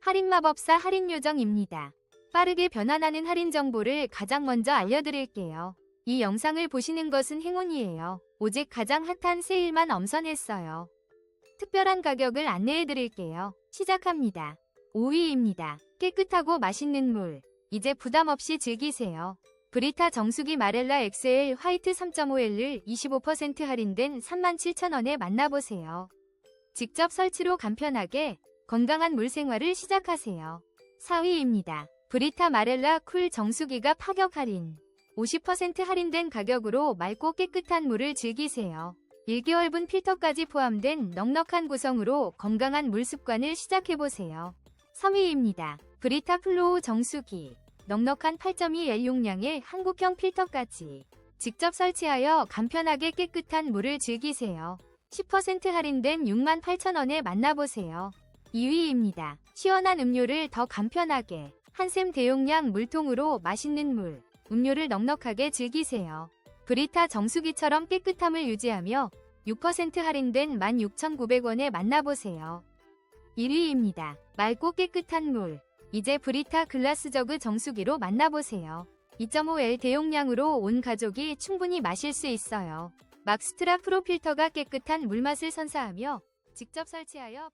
할인마법사 할인요정입니다. 빠르게 변환하는 할인 정보를 가장 먼저 알려드릴게요. 이 영상을 보시는 것은 행운이에요. 오직 가장 핫한 세일만 엄선했어요. 특별한 가격을 안내해드릴게요. 시작합니다. 5위입니다. 깨끗하고 맛있는 물. 이제 부담 없이 즐기세요. 브리타 정수기 마렐라 XL 화이트 3.5L을 25% 할인된 37,000원에 만나보세요. 직접 설치로 간편하게 건강한 물 생활을 시작하세요. 4위입니다. 브리타 마렐라 쿨 정수기가 파격 할인. 50% 할인된 가격으로 맑고 깨끗한 물을 즐기세요. 1개월분 필터까지 포함된 넉넉한 구성으로 건강한 물 습관을 시작해보세요. 3위입니다. 브리타 플로우 정수기. 넉넉한 8.2L 용량의 한국형 필터까지. 직접 설치하여 간편하게 깨끗한 물을 즐기세요. 10% 할인된 68,000원에 만나보세요. 2위입니다. 시원한 음료를 더 간편하게. 한샘 대용량 물통으로 맛있는 물, 음료를 넉넉하게 즐기세요. 브리타 정수기처럼 깨끗함을 유지하며 6% 할인된 16,900원에 만나보세요. 1위입니다. 맑고 깨끗한 물. 이제 브리타 글라스 저그 정수기로 만나보세요. 2.5L 대용량으로 온 가족이 충분히 마실 수 있어요. 막스트라 프로 필터가 깨끗한 물맛을 선사하며 직접 설치하여